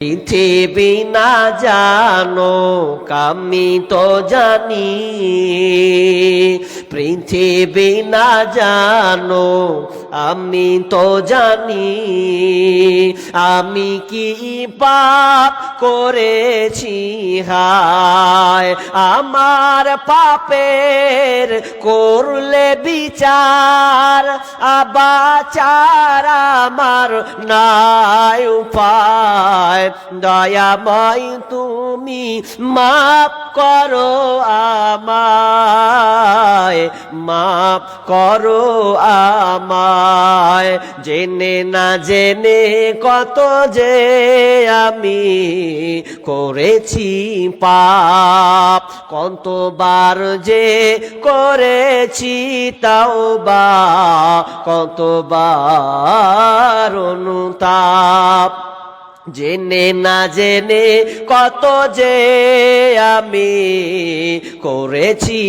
পৃথিবী না জানো আমি তো জানি। পৃথিবী না জানো আমি তো জানি, আমি কি পাপ করেছি, হায়। আমার পাপের করলে বিচার আবাচার আমার নাই উপায়। দয়াময় তুমি মাপ করো আমায় মাপ করো আমায়। জেনে না জেনে কত যে আমি করেছি পাপ। কতবার যে করেছি তাও বা কতবার অনুতাপ। জেনে না জেনে কত যে আমি করেছি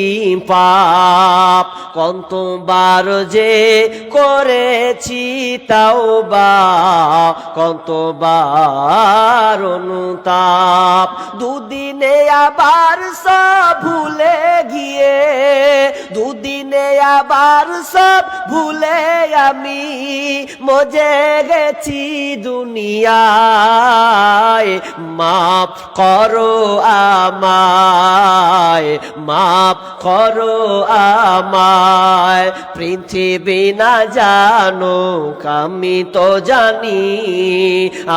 পাপ। কতবার যে করেছি তাও বা কতবার অনুতাপ। দুদিনে আবার সব ভুলে গিয়ে, দুদিনে আবার সব ভুলে আমি মজে গেছি দুনিয়ায় মাপ করো আমায় মাপ করো আমায়। পৃথিবী না জানো আমি তো জানি,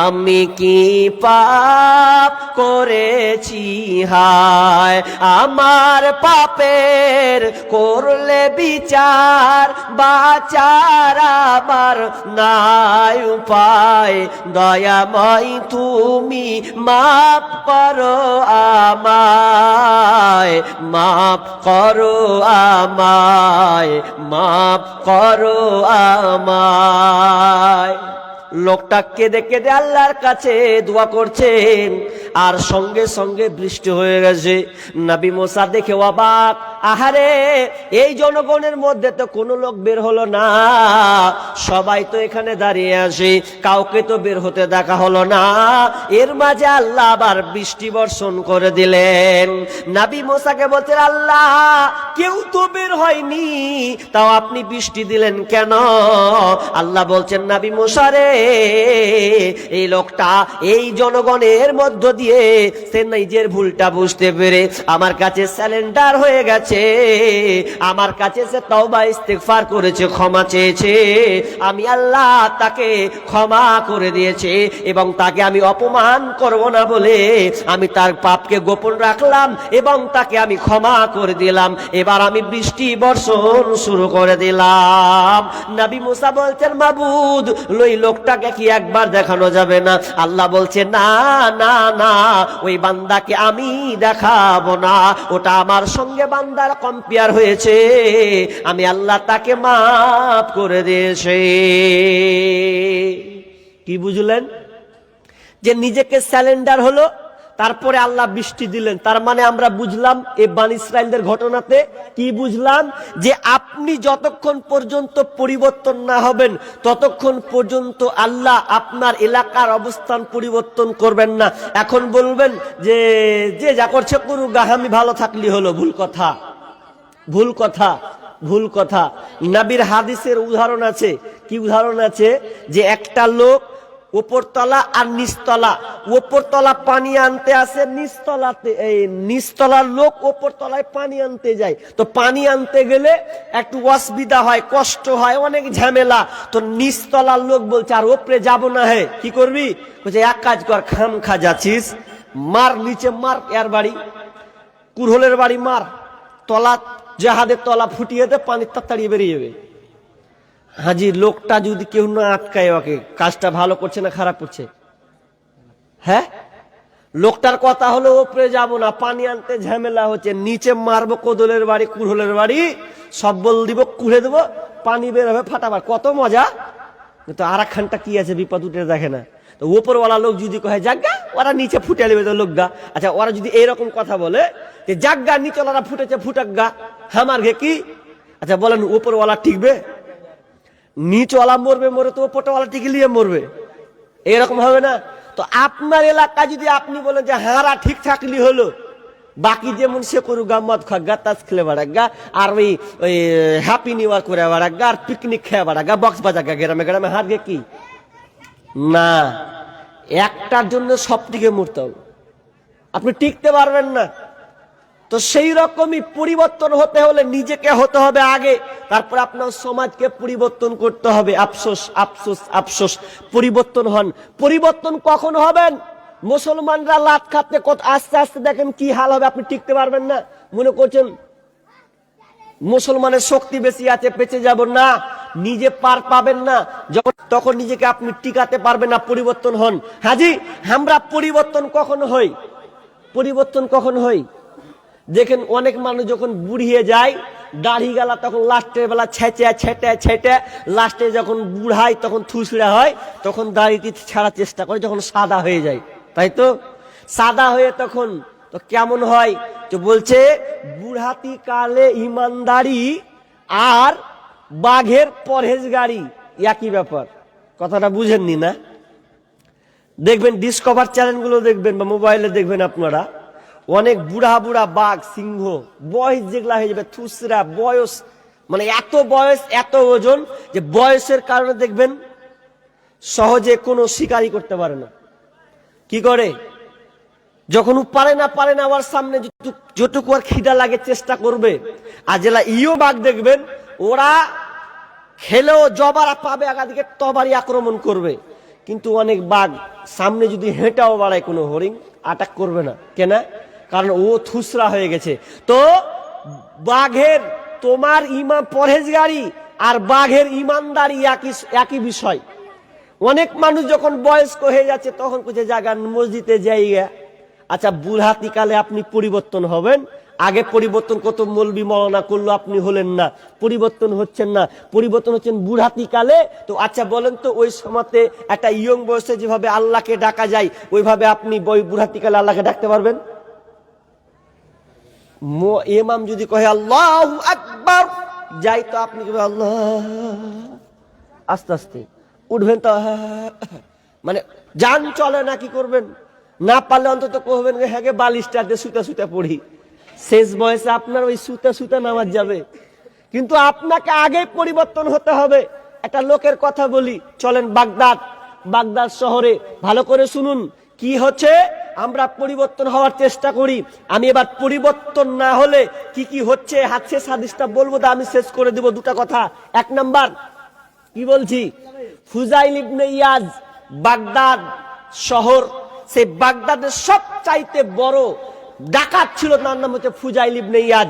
আমি কি পাপ করেছি, হায়। আমার পাপের করলে বিচার, বাচার আমার নাই উপায়। দয়াময় তুমি মাপ করো আমায় মাপ করো আমায় মাপ করো আমায়। লোকটা কেঁদে কেঁদে আল্লাহর কাছে দোয়া করছেন। আর সঙ্গে সঙ্গে বৃষ্টি হয়ে গেছে। নাবি মোসা দেখে অবাক, আহারে, এই জনগণের মধ্যে তো কোনো লোক বের হলো না। সবাই তো এখানে দাঁড়িয়ে আসে কাউকে তো বের হতে দেখা হলো না। এর মাঝে আল্লাহ আবার বৃষ্টি বর্ষণ করে দিলেন। নাবি মোসাকে বলছেন আল্লাহ, কেউ তো বের হয়নি, তাও আপনি বৃষ্টি দিলেন কেন? আল্লাহ বলছেন, নাবি মোসারে এই লোকটা এই জনগণের মধ্য দিয়ে সে নিজের ভুলটা বুঝতে পেরে আমার কাছে স্যালেন্ডার হয়ে গেছে। আমার কাছে সে তওবা ইস্তেগফার করেছে, ক্ষমা চেয়েছে। আমি আল্লাহ তাকে ক্ষমা করে দিয়েছে এবং তাকে আমি অপমান করব না বলে আমি তার পাপকে গোপন রাখলাম এবং তাকে আমি ক্ষমা করে দিলাম। এবার আমি বৃষ্টি বর্ষণ শুরু করে দিলাম। নবী মুসা বলছেন, মাবুদ, ওই লোকটাকে কি একবার দেখানো যাবে না? আল্লাহ বলছে, না না না, ওই বান্দাকে আমি দেখাবো না। ওটা আমার সঙ্গে বান্দার কম্পেয়ার হয়েছে। আমি আল্লাহ তাকে মাফ করে দিয়েছে। কি বুঝলেন? যে নিজেকে স্যালেন্ডার হলো তারপরে আল্লাহ বৃষ্টি দিলেন। তার মানে আমরা বুঝলাম এ বান ইসরায়েলদের ঘটনাতে কি বুঝলাম? যে আপনি যতক্ষণ পর্যন্ত পরিবর্তন না হবেন, ততক্ষণ পর্যন্ত আল্লাহ আপনার এলাকার অবস্থান পরিবর্তন করবেন না। এখন বলবেন যে যে যা করছে করুক আমি ভালো থাকলি হলো, ভুল কথা। ভুল কথা ভুল কথা। নাবির হাদিসের উদাহরণ আছে। কি উদাহরণ আছে? যে একটা লোক ওপরতলা আর নিচতলা। ওপরতলা পানি আনতে আসে, নিচতলাতে, এই নিচতলার লোক ওপরতলায় পানি আনতে যায়। তো পানি আনতে গেলে একটু অসুবিধা হয়, কষ্ট হয়, অনেক ঝামেলা। তো নিচতলার লোক বলছে, আর ওপরে যাব না হে, কি করবি? বলছে, এক কাজ কর, খাম খা যাচ্ছিস। মার নিচে মার, এর বাড়ি। কুরহলের বাড়ি মার। তলা, জাহাদের তলা ফুটিয়ে দে, পানির তাড়াতাড়ি বেরিয়ে যাবে। হাজি লোকটা যদি কেউ না আটকায় ওকে, কাজটা ভালো করছে না খারাপ করছে? হ্যাঁ? লোকটার কথা হলো ওপরে যাব না, পানি আনতে ঝামেলা হচ্ছে, নিচে মারবো কোদলের বাড়ি কুড়হলের বাড়ি, সব বল দিব, কুড়ে দেবো, পানি বের হবে ফাটাবার কত মজা? কিন্তু আর একখানটা কি আছে বিপদ উঠে দেখে না। তো ওপরওয়ালা লোক যদি কহে জাগা ওরা নিচে ফুটে নেবে তো লোক গা আচ্ছা ওরা যদি এইরকম কথা বলে যে জাগা নিচওয়ালারা ফুটেছে ফুটাক গা হামার ঘে কি? আচ্ছা বলেন উপরওয়ালা টিকবে নিচওয়ালা মরবে, মরে তো ওপরওয়ালা টিকে নিয়ে মরবে। এরকম হবে না। তো আপনার এলাকা যদি আপনি বলেন যে হারা ঠিক থাকলি হলো, বাকি যেমন সে করুক, গা মদ খাগা তাস খেলে বেড়াগা আর ওই ওই হ্যাপি নিউ ইয়ার করে বেড়াগা আর পিকনিক খেয়ে বেড়াগা বক্স বাজাগা গ্রামে গ্রামে হারগে কি? না। একটার জন্য সব দিকে মরতে। হবে আপনি টিকতে পারবেন না। তো সেই রকমই পরিবর্তন হতে হলে নিজেকে হতে হবে আগে। তারপর আপনার সমাজকে পরিবর্তন করতে হবে। আফসোস আফসোস আফসোস। পরিবর্তন হন। পরিবর্তন কখন হবেন? মুসলমানরা লাত খাতে কত আস্তে আস্তে দেখেন কি হাল হবে, আপনি টিকতে পারবেন না। মনে করছেন, মুসলমানের শক্তি বেশি আছে, বেঁচে যাব না। নিজে পার পাবেন না। যখন, তখন নিজেকে আপনি টিকাতে পারবেন না, পরিবর্তন হন। হাজি, আমরা পরিবর্তন কখন হই? পরিবর্তন কখন হই? দেখেন অনেক মানুষ যখন বুড়িয়ে যায় দাড়ি গালা তখন লাস্টের বেলা ছেঁচে, ছেটে ছেটে, লাস্টে যখন বুড়ায় তখন থুসড়া হয়, তখন দাড়িটি ছাড়ার চেষ্টা করে যখন সাদা হয়ে যায়। তাই তো? সাদা হয়ে তখন তো কেমন হয়? তো বলছে, বুড়াতি কালে ইমানদারি আর বাঘের পরহেজ গাড়ি একই ব্যাপার। কথাটা বুঝেননি না? দেখবেন ডিসকভার চ্যানেলগুলো দেখবেন বা মোবাইলে দেখবেন আপনারা। অনেক বুড়া বুড়া বাঘ, সিংহ, বয়স যেগুলা হয়ে যাবে, থুসরা, বয়স মানে এত বয়স, এত ওজন, যে বয়সের কারণে দেখবেন সহজে কোনো শিকারই করতে পারে না। কি করে? যখন পারে না পারে না আমার সামনে যতটুকু- আর খিদা লাগে চেষ্টা করবে, আর জেলা ইও বাঘ দেখবেন, ওরা খেলেও জবার পাবে আগাদিকে তবারই আক্রমণ করবে। কিন্তু অনেক বাঘ সামনে যদি হেঁটাও বাড়ায় কোনো হরিণ, আটাক করবে না। কেন? কারণ ও থুসরা হয়ে গেছে। তো বাঘের তোমার ইমা পরহেজগারি আর বাঘের ইমানদারি একই একই বিষয়। অনেক মানুষ যখন বয়স্ক হয়ে যাচ্ছে তখন কিছু জায়গা মসজিদে যাইয়া আচ্ছা বুড়হাতি কালে আপনি পরিবর্তন হবেন। আগে পরিবর্তন কত মলবি মলনা করল আপনি হলেন না। পরিবর্তন হচ্ছেন না। পরিবর্তন হচ্ছেন বুড়হাতি কালে তো আচ্ছা বলেন তো ওই সময়তে একটা ইয়ং বয়সে যেভাবে আল্লাহকে ডাকা যায়, ওইভাবে আপনি ওই বুড়হাতি কালে আল্লাহকে ডাকতে পারবেন? মো- ইমাম যদি কহে আল্লাহ আকবার, যাই তো আপনি কি আল্লাহ, আস্তে আস্তে উঠবেন তো মানে যান চলে না কি করবেন? না পারলে অন্তত কহবেন হ্যাঁ গে দিয়ে সুতা সুতা পড়ি। শেষ বয়সে আপনার ওই সুতা সুতা নামাজ যাবে। কিন্তু আপনাকে আগে পরিবর্তন হতে হবে। একটা লোকের কথা বলি, চলেন বাগদাদ বাগদাদ শহরে। ভালো করে শুনুন, কি হচ্ছে? আমরা পরিবর্তন হওয়ার চেষ্টা করি। আমি এবার পরিবর্তন না হলে কি কি হচ্ছে হাতছে সাদিসটা বলব, তা আমি শেষ করে দেব দুটা কথা। এক নাম্বার, কি বলছি? ফুজাইল ইবনে ইয়াজ বাগদাদ শহর, সে বাগদাদের সবচাইতে বড় ডাকাত ছিল, তার নাম হচ্ছে ফুজাইল ইবনে ইয়াজ।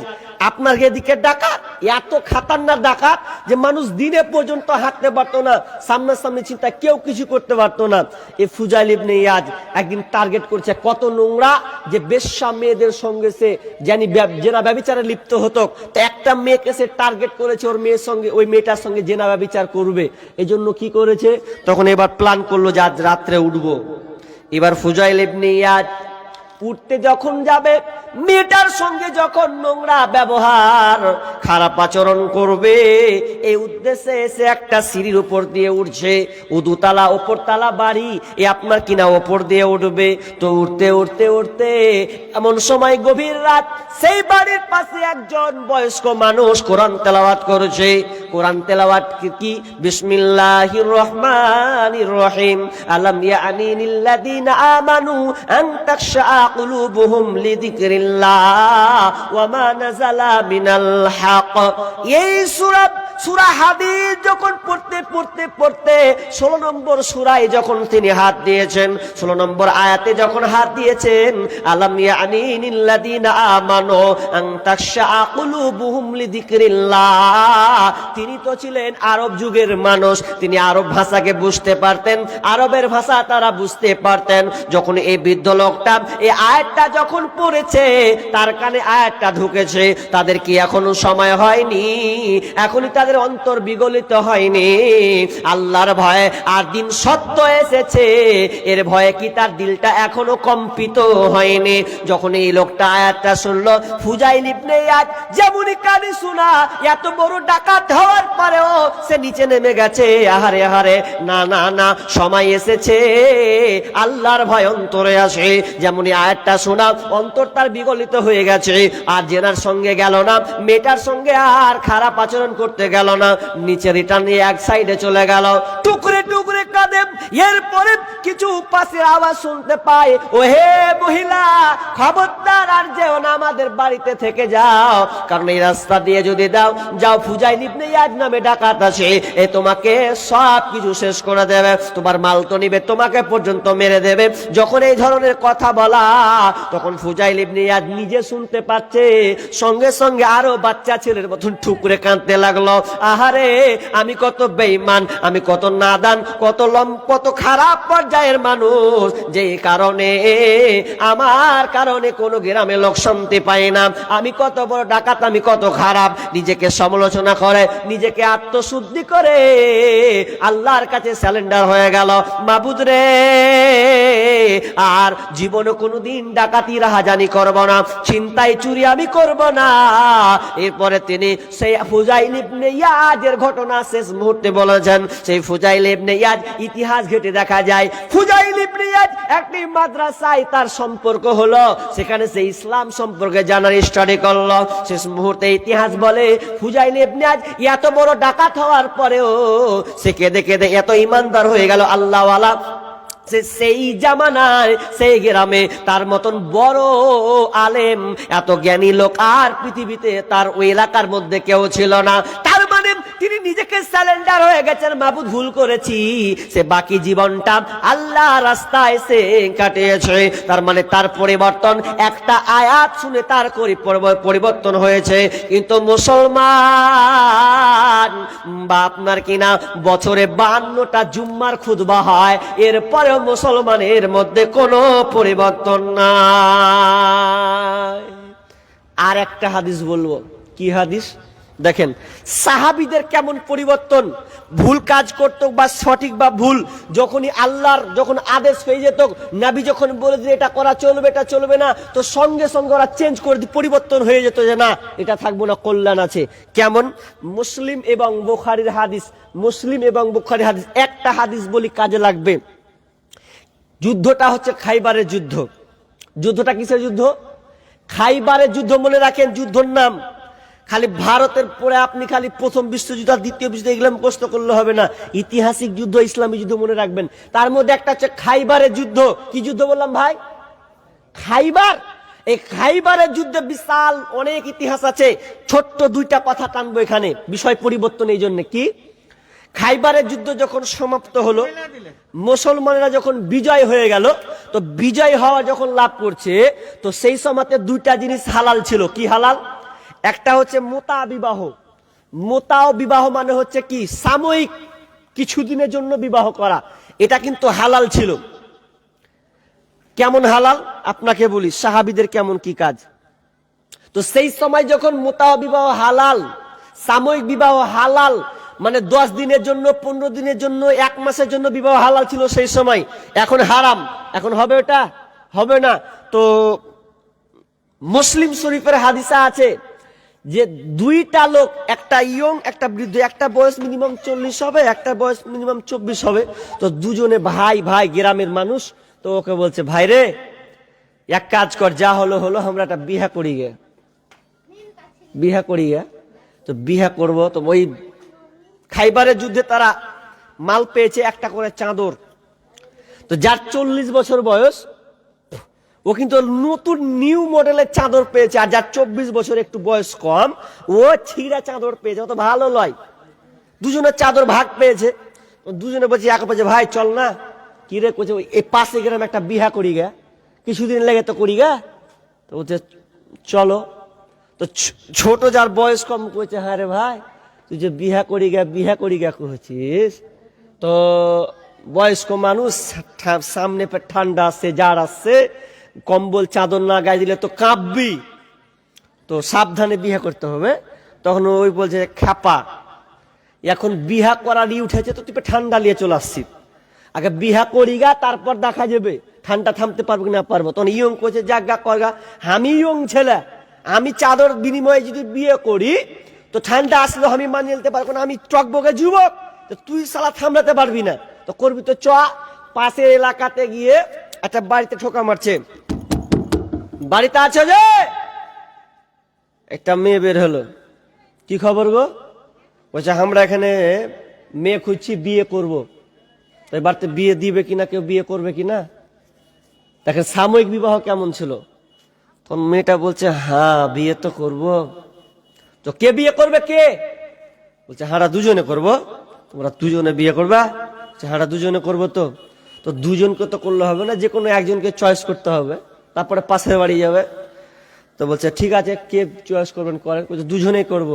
আপনার এদিকে ডাকাত, এত খাতারনাক ডাকাত যে মানুষ দিনে পর্যন্ত হাঁটতে পারতো না, সামনাসামনি চিন্তা কেউ কিছু করতে পারতো না। এই ফুজাইল ইবনে ইয়াজ একদিন টার্গেট করছে কত নোংরা যে বেশ্যা মেয়েদের সঙ্গে সে জানি জেনা ব্যবিচারে লিপ্ত হতো। তো একটা মেয়েকে সে টার্গেট করেছে ওর মেয়ের সঙ্গে, ওই মেয়েটার সঙ্গে জেনা ব্যবিচার করবে। এই জন্য কি করেছে? তখন এবার প্ল্যান করল যে আজ রাত্রে উঠবো। এবার ফুজাইল ইবনে ইয়াজ উঠতে যখন যাবে, মেয়েটার সঙ্গে যখন নোংরা ব্যবহার, খারাপ আচরণ করবে, এই উদ্দেশ্যে এসে একটা সিঁড়ির উপর দিয়ে উঠছে। ও দুতলা ওপর তালা বাড়ি, এ আপনার কিনা ওপর দিয়ে উঠবে? তো উঠতে উঠতে উঠতে এমন সময় গভীর রাত, সেই বাড়ির পাশে একজন বয়স্ক মানুষ কোরআন তেলাওয়াত করেছে। কোরআন তেলাওয়াত কি- বিসমিল্লাহির রহমানির রহিম। আলাম ইয়ানি আমানু আন কুলুবুহুম লিযিকরিল্লাহ ওয়া মা নাযালা মিনাল হক এই সূরা সূরা হাদিস যখন পড়তে পড়তে পড়তে 16 নম্বর সূরায় যখন তিনি হাত দিয়েছেন 16 নম্বর আয়াতে যখন হাত দিয়েছেন, আলাম ইয়ানি লিল্লাযিনা আমানু তিনি তো ছিলেন আরব যুগের মানুষ, তিনি আরব ভাষাকে বুঝতে পারতেন, আরবের ভাষা তারা বুঝতে পারতেন। যখন এই বৃদ্ধ লোকটা এই আয়াতটা যখন পড়েছে, তার কানে আয়াতটা ঢুকেছে, তাদের কি এখনও সময় হয়নি? এখনই তাদের তাদের অন্তর বিগলিত হয়নি। আল্লাহর ভয়ে আর দিন সত্য এসেছে। এর ভয়ে কি তার দিলটা এখনও কম্পিত হয়নি? যখন এই লোকটা আয়াতটা শুনলো ফুজাই লিপনে আজ যেমনই কানে শোনা, এত বড় ডাকাত হওয়ার পরেও সে নিচে নেমে গেছে। আহারে আহারে, না না না, সময় এসেছে। আল্লাহর ভয় অন্তরে আসে। যেমনই আয়াতটা শোনা, অন্তর তার বিগলিত হয়ে গেছে। আর জেনার সঙ্গে গেল না, মেয়েটার সঙ্গে আর খারাপ আচরণ করতে গেল না, নিচে রিটার্ন এক সাইডে চলে গেল। টুকরে টুকরে কাঁদে, এরপরে কিছু পাশের আওয়াজ শুনতে পায় ও হে মহিলা, খবরদার আর যেও না, আমাদের বাড়িতে থেকে যাও। কারণ এই রাস্তা দিয়ে যদি দাও, যাও ফুজাই নিবনে আজ নামে ডাকাত আছে। এ তোমাকে সব কিছু শেষ করে দেবে, তোমার মাল তো নিবে, তোমাকে পর্যন্ত মেরে দেবে। যখন এই ধরনের কথা বলা, তখন ফুজাই লিবনে আজ নিজে শুনতে পাচ্ছে। সঙ্গে সঙ্গে আরও বাচ্চা ছেলের মতন ঠুকরে কাঁদতে লাগল। আহারে, আমি কত বেইমান আমি কত নাদান, কত লম কত খারাপ পর্যায়ের মানুষ। যে কারণে, আমার কারণে কোনো গ্রামে লোক শান্তি পায় না। আমি কত বড় ডাকাত, আমি কত খারাপ। নিজেকে সমালোচনা করে, নিজেকে আত্মশুদ্ধি করে। আল্লাহর কাছে স্যালেন্ডার হয়ে গেল, মাবুদ রে। আর জীবনে কোনোদিন ডাকাতি রাহাজানি করব না চিন্তায় চুরি আমি করব না। এরপরে তিনি সেই ফুজাইল ইবনে ইয়াজের ঘটনা শেষ মুহূর্তে বলেছেন সেই ফুজাইল ইবনে ইয়াজ ইতিহাস ঘেটে দেখা যায়। ফুজাইল ইবনে ইয়াজ একটি মাদ্রাসায় তার সম্পর্ক হলো, সেখানে সে ইসলাম সম্পর্কে জানার স্টাডি করল। শেষ মুহূর্তে ইতিহাস বলে, ফুজাইল ইবনে ইয়াজ এত বড় ডাকাত হওয়ার পরেও সে কেঁদে কেঁদে এত ইমানদার হয়ে গেল আল্লাহওয়ালা। সেই জামানায়, সেই গ্রামে তার মতন বড় আলেম, এত জ্ঞানী লোক আর পৃথিবীতে তার ওই এলাকার মধ্যে কেউ ছিল না। মানে তিনি নিজেকে স্যালেন্ডার হয়ে গেছেন, মাবুদ ভুল করেছি। সে বাকি জীবনটা আল্লাহ রাস্তায় সে কাটিয়েছে। তার মানে তার পরিবর্তন একটা আয়াত শুনে তার পরিবর্তন হয়েছে। কিন্তু মুসলমান বা আপনার কিনা বছরে বান্নটা জুম্মার খুদবা হয়। এরপরেও মুসলমানের মধ্যে কোনো পরিবর্তন নাই। আর একটা হাদিস বলব। কি হাদিস? দেখেন, সাহাবিদের কেমন পরিবর্তন? ভুল কাজ করত বা সঠিক বা ভুল, যখনই আল্লাহর যখন আদেশ হয়ে যেত, নাবি যখন বলে যে এটা করা চলবে, এটা চলবে না, তো সঙ্গে সঙ্গে ওরা চেঞ্জ করে পরিবর্তন হয়ে যেত যে, না, এটা থাকব না, কল্যাণ আছে। কেমন? মুসলিম এবং বুখারির হাদিস, মুসলিম এবং বুখারির হাদিস, একটা হাদিস বলি কাজে লাগবে। যুদ্ধটা হচ্ছে খাইবারের যুদ্ধ। যুদ্ধটা কিসের যুদ্ধ? খাইবারের যুদ্ধ মনে রাখেন, যুদ্ধর নাম। খালি ভারতের পরে আপনি খালি প্রথম বিশ্বযুদ্ধ আর দ্বিতীয় বিশ্বযুদ্ধ এগুলো মুখস্থ করলে হবে না। ইতিহাসিক যুদ্ধ ইসলামী যুদ্ধ মনে রাখবেন। তার মধ্যে একটা হচ্ছে খাইবারের যুদ্ধ। কি যুদ্ধ বললাম ভাই? খাইবার? এই খাইবারের যুদ্ধে বিশাল অনেক ইতিহাস আছে। ছোট্ট দুইটা কথা টানবো এখানে। বিষয় পরিবর্তন এই জন্য। কি? খাইবারের যুদ্ধ যখন সমাপ্ত হলো, মুসলমানেরা যখন বিজয় হয়ে গেল, তো বিজয় হওয়া যখন লাভ করছে, তো সেই সময়তে দুইটা জিনিস হালাল ছিল। কি হালাল? একটা হচ্ছে মোতা বিবাহ। মোতাও বিবাহ মানে হচ্ছে কি? সাময়িক কিছুদিনের জন্য বিবাহ করা। এটা কিন্তু হালাল ছিল। কেমন হালাল? আপনাকে বলি, সাহাবিদের কেমন কি কাজ? তো সেই সময় যখন মোতা বিবাহ হালাল, সাময়িক বিবাহ হালাল মানে দশ দিনের জন্য, পনেরো দিনের জন্য, এক মাসের জন্য বিবাহ হালাল ছিল সেই সময়, এখন হারাম। এখন হবে ওটা? হবে না। তো মুসলিম শরীফের হাদিসা আছে যে দুইটা লোক, একটা ইয়ং, একটা বৃদ্ধ, একটা বয়স মিনিমাম চল্লিশ হবে, একটা বয়স মিনিমাম চব্বিশ হবে। তো দুজনে ভাই ভাই গ্রামের মানুষ, তো ওকে বলছে, ভাই রে, এক কাজ কর, যা হলো হলো, আমরা একটা বিহা করি গে। বিহা করি গে। তো বিহা করব, তো ওই খাইবারের যুদ্ধে তারা মাল পেয়েছে একটা করে চাদর। তো যার চল্লিশ বছর বয়স ও কিন্তু নতুন নিউ মডেলের চাদর পেয়েছে, আর যার চব্বিশ বছর একটু বয়স কম, ও ছিঁড়া চাদর পেয়েছে অত ভালো লয় দুজনের চাদর ভাগ পেয়েছে। দুজনে বলছে এক বলছে, ভাই, চল না। কি রে করছে এই পাশে গ্রাম একটা বিহা করি গা। কিছুদিন লেগে তো করি গা। তো বলছে, চলো। তো ছোট যার বয়স কম করেছে হ্যাঁ রে ভাই, তুই যে বিহা করি গা, বিহা করি গা করেছিস তো বয়স্ক মানুষ সামনে ঠান্ডা আসছে জার আসছে কম্বল, চাদর না গায়ে দিলে তো কাঁপবি। তো সাবধানে বিয়ে করতে হবে। তখন ওই বলছে খ্যাপা। এখন বিহা করার ই উঠেছে তো তুই ঠান্ডা নিয়ে চলে আসছি আগে বিহা করি গা, তারপর দেখা যাবে। ঠান্ডা থামতে পারব কি না পারব? তখন ইয়ং করছে জাগা করগা আমি ইয়ং ছেলে। আমি চাদর বিনিময়ে যদি বিয়ে করি, তো ঠান্ডা আসলে আমি মানিয়ে নিতে পারব না। আমি টকবগে যুবক। তো তুই সালা থামলাতে পারবি না। তো করবি তো চ। পাশের এলাকাতে গিয়ে একটা বাড়িতে ঠোকা মারছে। বাড়িতে আছে যে? একটা মেয়ে বের হলো। কি খবর গো? বলছে, আমরা এখানে মেয়ে খুঁজছি, বিয়ে করব। তো এবারতে বিয়ে দিবে কিনা, কেউ বিয়ে করবে কিনা? দেখেন, সাময়িক বিবাহ কেমন ছিল? তখন মেয়েটা বলছে হ্যাঁ বিয়ে তো করব। তো কে বিয়ে করবে, কে? বলছে হারা দুজনে করব। তোমরা দুজনে বিয়ে করবা? হারা দুজনে করব তো। তো দুজনকে তো করলে হবে না, যে কোনো একজনকে চয়েস করতে হবে, তারপরে পাশের বাড়ি যাবে। তো বলছে, ঠিক আছে, কে চয়েস করবেন করেন বলছে, দুজনেই করব।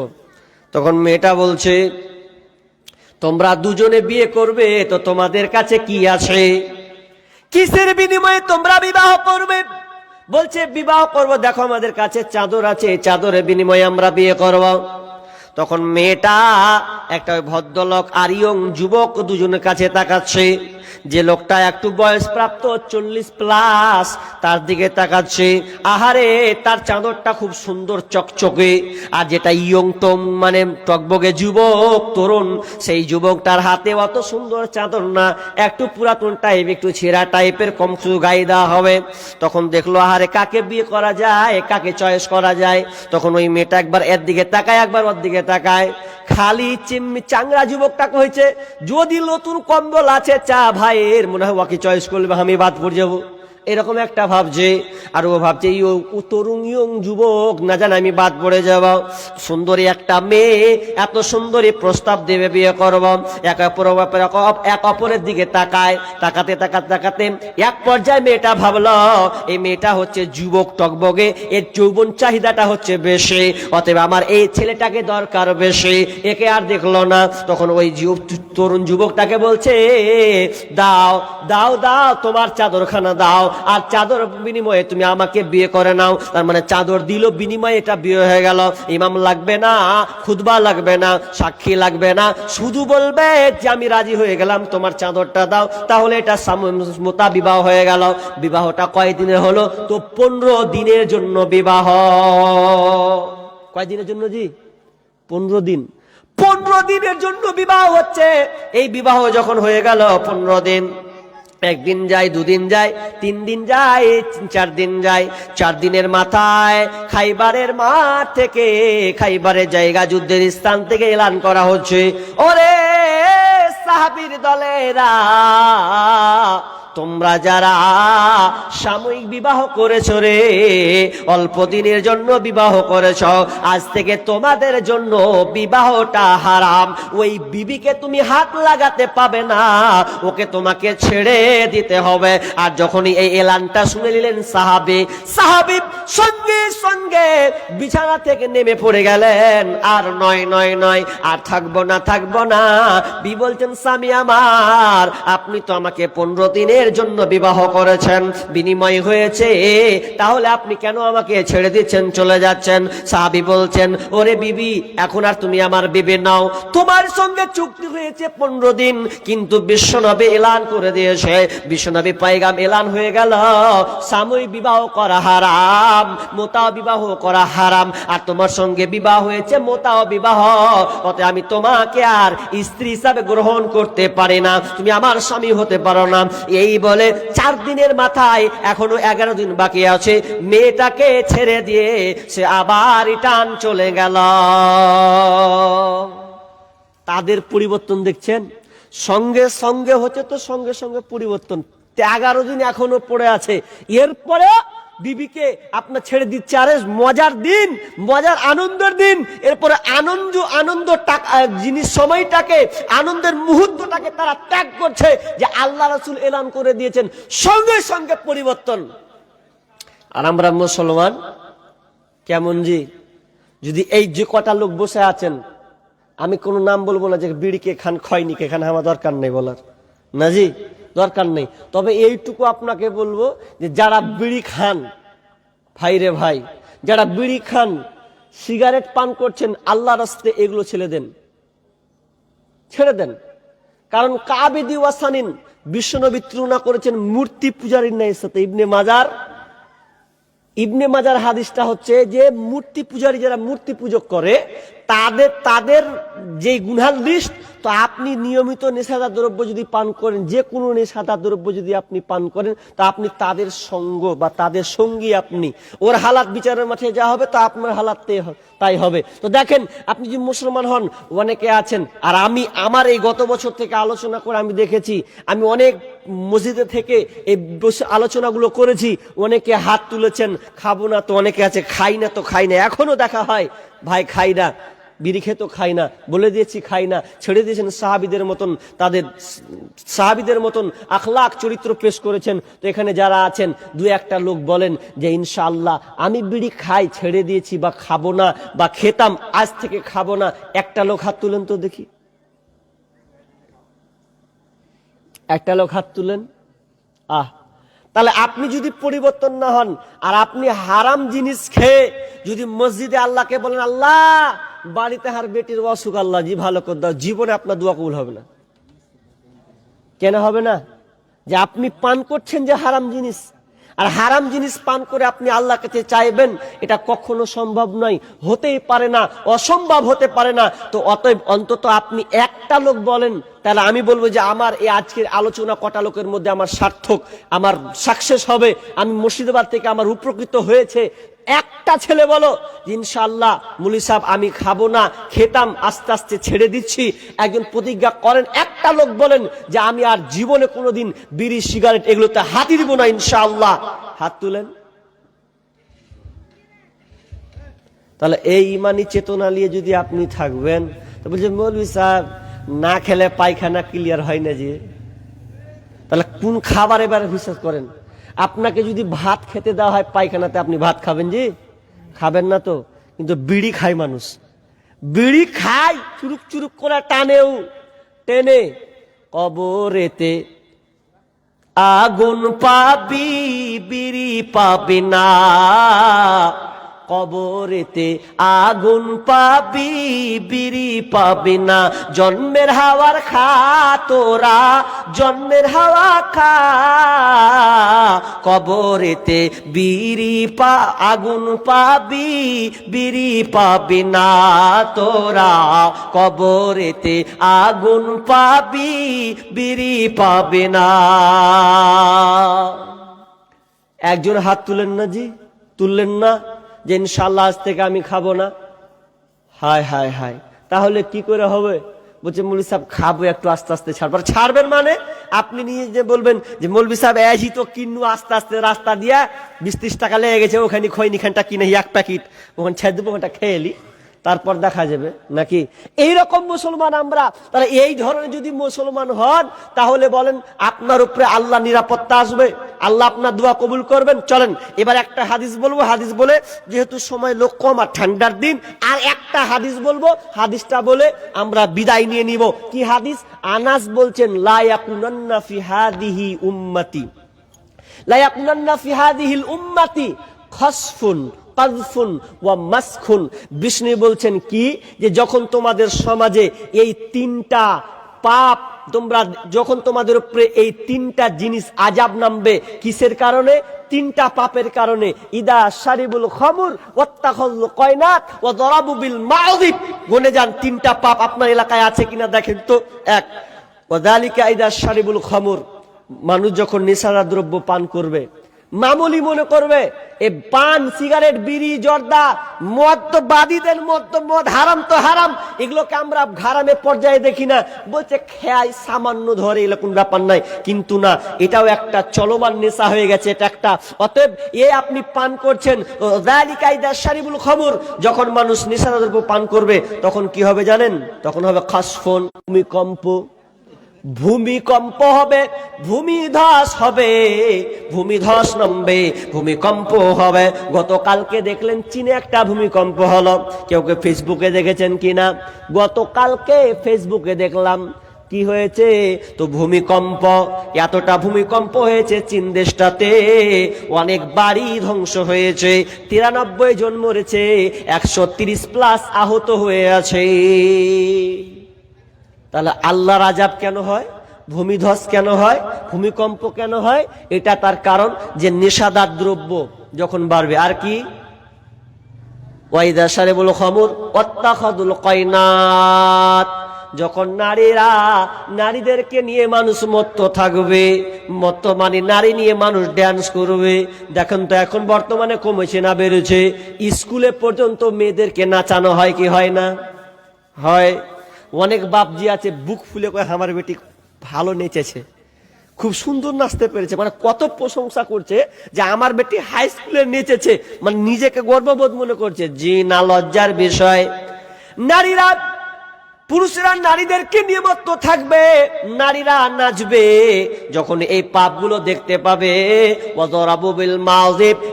তখন মেয়েটা বলছে, তোমরা দুজনে বিয়ে করবে, তো তোমাদের কাছে কি আছে? কিসের বিনিময়ে তোমরা বিবাহ করবে? বলছে, বিবাহ করব, দেখো আমাদের কাছে চাদর আছে চাদরের বিনিময়ে আমরা বিয়ে করব। তখন মেয়েটা একটা ওই ভদ্রলোক আর ইয়ং যুবক দুজনের কাছে তাকাচ্ছে। যে লোকটা একটু বয়স প্রাপ্ত চল্লিশ প্লাস, তার দিকে তাকাচ্ছে। আহারে, তার চাদরটা খুব সুন্দর চকচকে। আর যেটা ইয়ং তম মানে টকবগে যুবক, তরুণ, সেই যুবকটার হাতে অত সুন্দর চাদর না। একটু পুরাতন টাইপ একটু ছেঁড়া টাইপের কম কিছু গায়ে দেওয়া হবে। তখন দেখল, আহারে, কাকে বিয়ে করা যায়, কাকে চয়েস করা যায়? তখন ওই মেয়েটা একবার এর দিকে তাকায়, একবার ওর দিকে তাকায়। খালি চিম্মি চাংরা যুবকটা হয়েছে, যদি নতুন কম্বল আছে, চা ভাইয়ের। মনে হয় ওকে চয়েস করবে? আমি বাদ পড়ে যাব। এরকম একটা ভাবছে। আর ও ভাবছে, ইয়ং তরুণ ইয়ং যুবক, না জান আমি বাদ পড়ে যাব। সুন্দরী একটা মেয়ে, এত সুন্দরী প্রস্তাব দেবে বিয়ে করব। এক অপর এক অপরের দিকে তাকায়। তাকাতে তাকাতে তাকাতে এক পর্যায়ে মেয়েটা ভাবলো, এই মেয়েটা হচ্ছে যুবক টকবগে, এর যৌবন চাহিদাটা হচ্ছে বেশি। অতএব আমার এই ছেলেটাকে দরকার বেশি। একে আর দেখল না। তখন ওই তরুণ যুবকটাকে বলছে, দাও দাও দাও, তোমার চাদরখানা দাও। আর চাদর বিনিময়ে তুমি আমাকে বিয়ে করে নাও। তার মানে চাদর দিল, বিনিময়ে এটা বিয়ে হয়ে গেল। ইমাম লাগবে না খুদবা লাগবে না, সাক্ষী লাগবে না। শুধু বলবে যে আমি রাজি হয়ে গেলাম, তোমার চাদরটা দাও। তাহলে এটা মোতা বিবাহ হয়ে গেল। বিবাহটা কয়দিনের হলো? তো পনেরো দিনের জন্য বিবাহ। কয় দিনের জন্য জি? পনেরো দিন। পনেরো দিনের জন্য বিবাহ হচ্ছে। এই বিবাহ যখন হয়ে গেল, পনেরো দিন। একদিন যায়, দুদিন যায় তিন দিন যায় চার দিন যায়। চার দিনের মাথায় খাইবারের মাঠ থেকে, খাইবারের জায়গা যুদ্ধের স্থান থেকে এলান করা হচ্ছে। ওরে সাহাবির দলেরা তোমরা যারা সাময়িক বিবাহ করেছ রে, অল্প দিনের জন্য বিবাহ করেছ, আজ থেকে তোমাদের জন্য বিবাহটা হারাম। ওই বিবিকে তুমি হাত লাগাতে পাবে না, ওকে তোমাকে ছেড়ে দিতে হবে। আর যখনই এই এলানটা শুনে নিলেন সাহাবি সাহাবি সঙ্গে সঙ্গে বিছানা থেকে নেমে পড়ে গেলেন। আর নয় নয় নয়, আর থাকব না থাকব না। বি বলছেন, স্বামী আমার, আপনি তো আমাকে পনেরো দিনের জন্য বিবাহ করেছেন, বিনিময় হয়েছে। তাহলে আপনি কেন আমাকে ছেড়ে দিচ্ছেন, চলে যাচ্ছেন? সাহাবি বলছেন, ওরে বিবি, এখন আর তুমি আমার বিবি নাও। তোমার সঙ্গে চুক্তি হয়েছে পনেরো দিন, কিন্তু বিশ্বনবী এলান করে দিয়েছে। বিশ্বনবী পাইগাম এলান হয়ে গেল। সাময়িক বিবাহ করা হারাম, মোতাও বিবাহ করা হারাম। আর তোমার সঙ্গে বিবাহ হয়েছে মোতাও বিবাহ। অতএব আমি তোমাকে আর স্ত্রী হিসাবে গ্রহণ করতে পারি না। তুমি আমার স্বামী হতে পারো না। এই বলে, চার দিনের মাথায় এখনও এগারো দিন বাকি আছে। মেয়েটাকে ছেড়ে দিয়ে সে আবার রিটার্ন চলে গেল। তাদের পরিবর্তন দেখছেন? সঙ্গে সঙ্গে হচ্ছে তো সঙ্গে সঙ্গে পরিবর্তন। এগারো দিন এখনও পড়ে আছে। এরপরে বিবিকে আপনার ছেড়ে দিচ্ছে আরে মজার দিন, মজার আনন্দের দিন। এরপরে আনন্দ আনন্দ জিনিস সময়টাকে, আনন্দের মুহূর্তটাকে তারা ত্যাগ করছে যে আল্লাহ রসুল এলান করে দিয়েছেন। সঙ্গে সঙ্গে পরিবর্তন। আর আমরা মুসলমান, কেমন জি? যদি এই যে কটা লোক বসে আছেন, আমি কোনো নাম বলব না যে বিড়িকে খান খয়নিকে খান, আমার দরকার নেই বলার। না জি? দরকার নেই। তবে এইটুকু আপনাকে বলব যে যারা বিড়ি খান, ভাই রে ভাই, যারা বিড়ি খান, সিগারেট পান করছেন আল্লাহ রাস্তে এগুলো ছেড়ে দেন। ছেড়ে দেন। কারণ কাবেদি ওয়াসানিন বিশ্বনবী তুলনা করেছেন মূর্তি পূজারীর ন্যায় সাথে। ইবনে মাজার ইবনে মাজার হাদিসটা হচ্ছে যে মূর্তি পূজারী যারা মূর্তি পূজক করে তাদের তাদের যে গুনহার লিস্ট তো আপনি নিয়মিত নেশাদার দ্রব্য যদি পান করেন, যে কোনো নেশাদার দ্রব্য যদি আপনি পান করেন, তা আপনি তাদের সঙ্গ বা তাদের সঙ্গী আপনি। ওর হালাত বিচারের মাঠে যা হবে, তা আপনার হালাত তাই হবে। তো দেখেন, আপনি যদি মুসলমান হন, অনেকে আছেন, আর আমি আমার এই গত বছর থেকে আলোচনা করে আমি দেখেছি, আমি অনেক মসজিদে থেকে এই আলোচনাগুলো করেছি, অনেকে হাত তুলেছেন, খাব না তো, অনেকে আছে, খাই না তো খাই না, এখনও দেখা হয়, ভাই খাই না। বিড়ি খেতো খাই না, বলে দিয়েছি খাই না, ছেড়ে দিয়েছেন সাহাবিদের মতন, তাদের সাহাবিদের মতন আখলাক চরিত্র পেশ করেছেন। তো এখানে যারা আছেন, দু একটা লোক বলেন যে, ইনশাআল্লাহ, আমি বিড়ি খাই, ছেড়ে দিয়েছি বা খাব না, বা খেতাম, আজ থেকে খাব না। একটা লোক হাত তুলেন তো দেখি। একটা লোক হাত তুলেন। আহ, তাহলে আপনি যদি পরিবর্তন না হন, আর আপনি হারাম জিনিস খেয়ে যদি মসজিদে আল্লাহকে বলেন, আল্লাহ বাড়িতে হার বেটির অসুখ, আল্লাহ জি ভালো করে দাও। জীবনে আপনার দোয়া কবুল হবে না। কেন হবে না? যে আপনি পান করছেন যে হারাম জিনিস, আর হারাম জিনিস পান করে আপনি আল্লাহ কাছে চাইবেন, এটা কখনো সম্ভব নয়। হতেই পারে না, অসম্ভব হতে পারে না। তো অতএব অন্তত আপনি একটা লোক বলেন তাহলে আমি বলব যে আমার এই আজকের আলোচনা কটা লোকের মধ্যে আমার সার্থক, আমার সাকসেস হবে। আমি মুর্শিদাবাদ থেকে আমার উপকৃত হয়েছে। একটা ছেলে বলো ইনশাল্লাহ মুলি সাহেব, আমি খাব না, খেতাম, আস্তে আস্তে ছেড়ে দিচ্ছি। একজন প্রতিজ্ঞা করেন, একটা লোক বলেন যে আমি আর জীবনে কোনোদিন বিড়ি, সিগারেট এগুলোতে হাতি দিব না ইনশাল্লাহ হাত তুলেন। তাহলে এই ইমানি চেতনা নিয়ে যদি আপনি থাকবেন, তো বলছে মৌলভী সাহেব না খেলে পায়খানা ক্লিয়ার হয় না যে। তাহলে কোন খাবার এবারে বিশ্বাস করেন? আপনাকে যদি ভাত খেতে দেওয়া হয় পায়খানাতে, আপনি ভাত খাবেন যে? খাবেন না তো। কিন্তু বিড়ি খায় মানুষ। বিড়ি খায়, চুরুক চুরুক করে টানেও। টেনে কবরেতে। আগুন পাবি, বিড়ি পাবি না। কবরেতে আগুন পাবি, বিড়ি পাবি না। জন্মের হাওয়ার খা তোরা, জন্মের হাওয়া খা। কবরেতে বিড়ি পা, আগুন পাবি, বিড়ি পাবি না তোরা। কবরেতে আগুন পাবি, বিড়ি পাবি না। একজন হাত তুলেন না জি? তুললেন না? যে ইনশাল্লাহ আজ থেকে আমি খাব না। হায় হায় হায়। তাহলে কি করে হবে? বলছে, মৌলী সাহেব, খাব একটু আস্তে আস্তে ছাড়বার ছাড়বেন মানে আপনি নিয়ে যে বলবেন যে, মৌলী সাহেব এজি তো কিনু আস্তে আস্তে রাস্তা দিয়া বিশ ত্রিশ টাকা লেগে গেছে, ওখানে খৈনি খানটা কিনে এক প্যাকেট, ওখানে ছেড়ে দেবো ওখানটা খেয়ে এলি তারপর দেখা যাবে। নাকি? এই রকম মুসলমান আমরা, তাহলে এই ধরনের যদি মুসলমান হন, তাহলে বলেন, আপনার উপরে আল্লাহ নিরাপত্তা আসবে। আল্লাহ আপনার দোয়া কবুল করবেন। চলেন, এবার একটা হাদিস বলব। হাদিস বলে, যেহেতু সময় লোক কম আর ঠান্ডার দিন, আর একটা হাদিস বলব। হাদিসটা বলে আমরা বিদায় নিয়ে নিব। কি হাদিস? আনাস বলছেন লায়াকুনান্না ফি হাদিহি উম্মতি। লায়াকুনান্না ফি হাদিহিল উম্মতি খসফুন। বিষ্ণু বলছেন কি? যে যখন তোমাদের সমাজে এই তিনটা পাপ, তোমরা যখন তোমাদের উপরে এই তিনটা জিনিস আজাব নামবে, কিসের কারণে? তিনটা পাপের কারণে। ইদা শারিবুল খমুর ওয়াত্তাখাল কয়নাত গুনে যান, তিনটা পাপ আপনার এলাকায় আছে কিনা দেখেন তো। এক ওয়াদালিকা ইদা শারিবুল খমুর। মানুষ যখন নেশারা দ্রব্য পান করবে মামুলি মনে করবে, এ পান, সিগারেট, বিড়ি, জর্দা, মদ তো বাদীদের মদ তো, মদ হারাম তো হারাম, এগুলোকে আমরা হারামে পর্যায়ে দেখি না। বলছে খেয়াই সামান্য ধরে কোন ব্যাপার নাই। কিন্তু না, এটাও একটা চলমান নেশা হয়ে গেছে, এটা একটা। অতএব, এ আপনি পান করছেন শারিবুল খবর যখন মানুষ নেশা দ্রব্য পান করবে, তখন কি হবে জানেন? তখন হবে খাসফোন, ভূমিকম্প। ভূমিকম্প হবে, ভূমিধস হবে, ভূমিধস নামবে, ভূমিকম্প হবে। গতকালকে দেখলেন চীনে একটা ভূমিকম্প হলো। কেউ কেউ ফেসবুকে দেখেছেন কিনা? গতকালকে ফেসবুকে দেখলাম। কি হয়েছে? তো ভূমিকম্প, এতটা ভূমিকম্প হয়েছে চীন দেশটাতে, অনেক বাড়ি ধ্বংস হয়েছে, তিরানব্বই জন মরেছে, একশো প্লাস আহত হয়ে আছে। তাহলে আল্লাহর আজাব কেন হয়? ভূমিধস কেন হয়? ভূমিকম্প কেন হয়? এটা তার কারণ যে নেশাদার দ্রব্য যখন বাড়বে। আর কি? ওয়াইদা সারেবুল খমর অত্যাখাদুল কয়নাত যখন নারীরা নারীদেরকে নিয়ে মানুষ মত্ত থাকবে, মত্ত মানে নারী নিয়ে মানুষ ড্যান্স করবে। দেখেন তো এখন বর্তমানে কমেছে না, বেড়েছে। স্কুলে পর্যন্ত মেয়েদেরকে নাচানো হয় কি হয় না? হয়। অনেক বাপজি আছে, বুক ফুলে করে আমার বেটি ভালো নেচেছে, খুব সুন্দর নাচতে পেরেছে। মানে কত প্রশংসা করছে যে আমার বেটি হাই স্কুলে নেচেছে। মানে নিজেকে গর্ববোধ মনে করছে। জি না, লজ্জার বিষয়। নারীরা, পুরুষরা নারীদেরকে নিয়মত্ত থাকবে, নারীরা নাচবে। যখন এই পাপগুলো দেখতে পাবে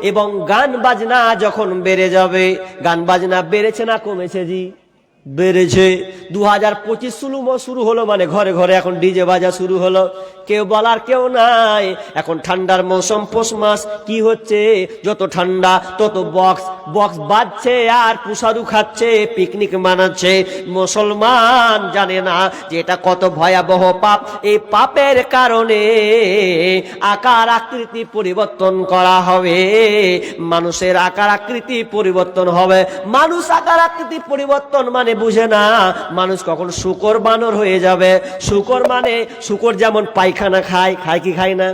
এবং গান বাজনা যখন বেড়ে যাবে, গান বাজনা বেড়েছে না কমেছে জি? বেড়েছে। দু হাজার পঁচিশ শুরু হলো মানে ঘরে ঘরে এখন ডিজে বাজা শুরু হলো। কেউ বলার কেউ নাই, এখন ঠান্ডার মৌসুম, পৌষ মাস, কি হচ্ছে? যত ঠান্ডা, তত বক্স বক্স বাজছে আর পুষারু খাচ্ছে পিকনিক মানাচ্ছে। মুসলমান জানে না যে এটা কত ভয়াবহ পাপ। এই পাপের কারণে আকার আকৃতি পরিবর্তন করা হবে। মানুষের আকার আকৃতি পরিবর্তন হবে। মানুষ আকার আকৃতি পরিবর্তন মানে বুঝে না। মানুষ কখন শুকর বানর হয়ে যাবে। শুকর মানে শুকর যেমন পায়খানা খায় খায় কি খায় না?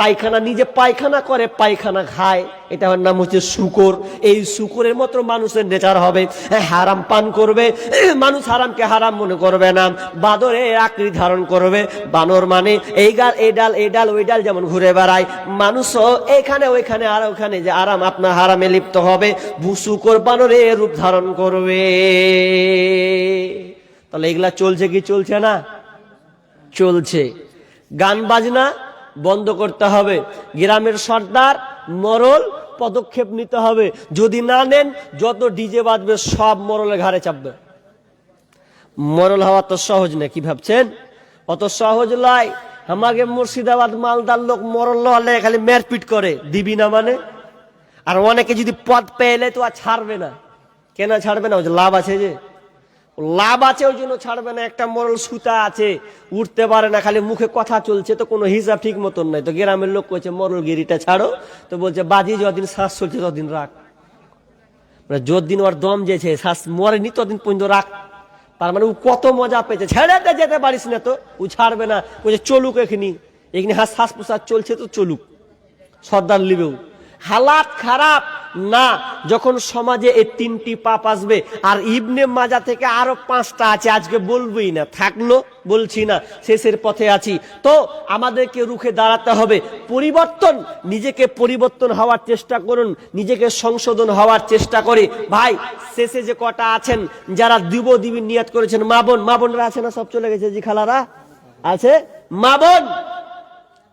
পায়খানা, নিজে পায়খানা করে, পায়খানা খায়। এটা নাম হচ্ছে শুকর। এই শুকরের মতো মানুষের নেচার হবে। হারাম পান করবে। মানুষ হারামকে হারাম মনে করবে না। বাদরে আকৃতি ধারণ করবে। বানর মানে এই গাল, এই ডাল এই ডাল, ওই ডাল যেমন ঘুরে বেড়ায়। মানুষও এখানে, ওইখানে, আর ওখানে যে আরাম আপনার হারামে লিপ্ত হবে। শুকর বানরে রূপ ধারণ করবে। তাহলে এগুলা চলছে কি চলছে না? চলছে। গান বাজনা বন্ধ করতে হবে। গ্রামের সর্দার মরল পদক্ষেপ নিতে হবে। যদি না নেন, যত ডিজে বাজবে, সব মরলের ঘাড়ে চাপবে। মরল হওয়া তো সহজ না, কি ভাবছেন? অত সহজ লয় আমাকে মুর্শিদাবাদ মালদার লোক মরল হলে খালি মেরপিট করে। দিবি না মানে? আর অনেকে যদি পদ পেলে তো আর ছাড়বে না। কেন ছাড়বে না? লাভ আছে যে। লাভ আছে, ওই জন্য ছাড়বে না। একটা মরল সুতা আছে উঠতে পারে না, খালি মুখে কথা চলছে, তো কোনো হিসাব ঠিক মতন নাই। তো গ্রামের লোক কইছে, মরল গিরিটা ছাড়ো। তো বলছে, বাজি যতদিন শ্বাস চলছে, ততদিন রাখ। মানে যতদিন ওর দম যেছে, শ্বাস মরেনি, ততদিন পর্যন্ত রাখ। তার মানে ও কত মজা পেয়েছে। ছেড়ে দে, যেতে পারিস না তো, ও ছাড়বে না। বলছে, চলুক এখানি। এখানে শ্বাস প্রশ্বাস চলছে তো চলুক। সর্দার লিবেও। হালাত খারাপ? না, যখন সমাজে এই তিনটি পাপ আসবে, আর ইবনে মাজা থেকে আরও পাঁচটা আছে, আজকে বলবই না, থাকল, বলছি না, শেষের পথে আছি। তো আমাদেরকে রুখে দাঁড়াতে হবে। পরিবর্তন, নিজেকে পরিবর্তন হওয়ার চেষ্টা করুন, নিজেকে সংশোধন হওয়ার চেষ্টা করে। ভাই, শেষে যে কটা আছেন, যারা দিব দিবি নিয়াত করেছেন, মা বোন, মা বোনরা আছে না, সব চলে গেছে জি খালারা আছে? মা বোন!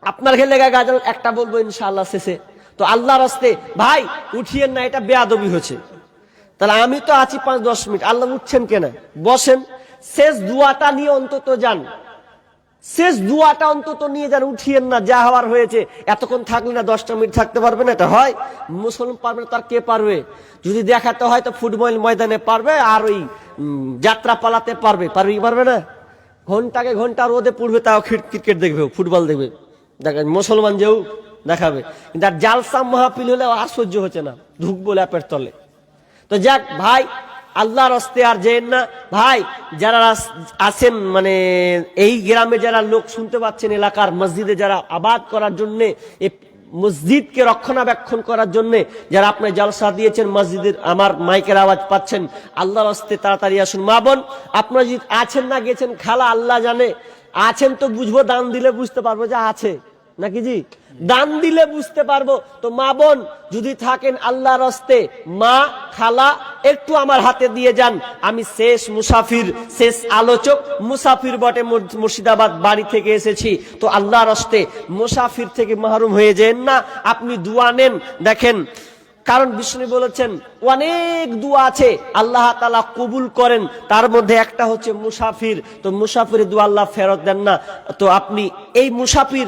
আপনার খেলে একটা বলব ইনশাআল্লাহ শেষে। তো আল্লাহর রাস্তে, ভাই, উঠিয়েন না, এটা বেয়াদবি হচ্ছে তাহলে আমি তো আছি পাঁচ, দশ মিনিট, আল্লাহ উঠছেন কেন? বসেন, শেষ দুয়াটা নিয়ে অন্তত যান। শেষ দুয়াটা অন্তত নিয়ে যান, উঠিয়েন না, যা হওয়ার হয়েছে। এতক্ষণ থাকলে না, দশটা মিনিট থাকতে পারবে না, এটা হয়? মুসলমান পারবে না, তার কে পারবে? যদি দেখাতে হয়, তো ফুটবল ময়দানে পারবে, আর ওই যাত্রা পালাতে পারবে। পারবে কি পারবে না? ঘন্টাকে ঘণ্টা রোদে পড়বে, তাও ক্রিকেট দেখবে, ফুটবল দেখবে। দেখেন মুসলমান যেও দেখাবে। কিন্তু আর জালসা মাহফিল হলে সহ্য হচ্ছে না। ঢুকবো ল্যাপের তলে। তো যাক, ভাই, আল্লাহর হস্তে আর যেন না। ভাই, যারা আছেন মানে এই গ্রামে যারা লোক শুনতে পাচ্ছেন, এলাকার মসজিদে যারা আবাদ করার জন্য মসজিদকে রক্ষণাবেক্ষণ করার জন্য, যারা আপনি জলসা দিয়েছেন মসজিদের, আমার মাইকের আওয়াজ পাচ্ছেন, আল্লাহর হস্তে তাড়াতাড়ি আসুন। মা বোন, আপনারা যদি আছেন না, গেছেন, খালা আল্লাহ জানে। আছেন তো বুঝব, দান দিলে বুঝতে পারব যে আছে। নাকি জি? দান দিলে বুঝতে পারব। তো মা বোন, যদি থাকেন আল্লাহর হস্তে, মা, খালা, একটু আমার হাতে দিয়ে যান। আমি শেষ মুসাফির, শেষ আলোচক, মুসাফির বটে মুর্শিদাবাদ বাড়ি থেকে এসেছি। তো আল্লাহর হস্তে মুসাফির থেকে মাহরুম হয়ে যেন না, আপনি দুয়া নেন। দেখেন, কারণ বিষ্ণু বলেছেন, অনেক দোয়া আছে, আল্লাহ তালা কবুল করেন। তার মধ্যে একটা হচ্ছে মুসাফির। তো মুসাফির দোয়া আল্লাহ ফেরত দেন না। তো আপনি এই মুসাফির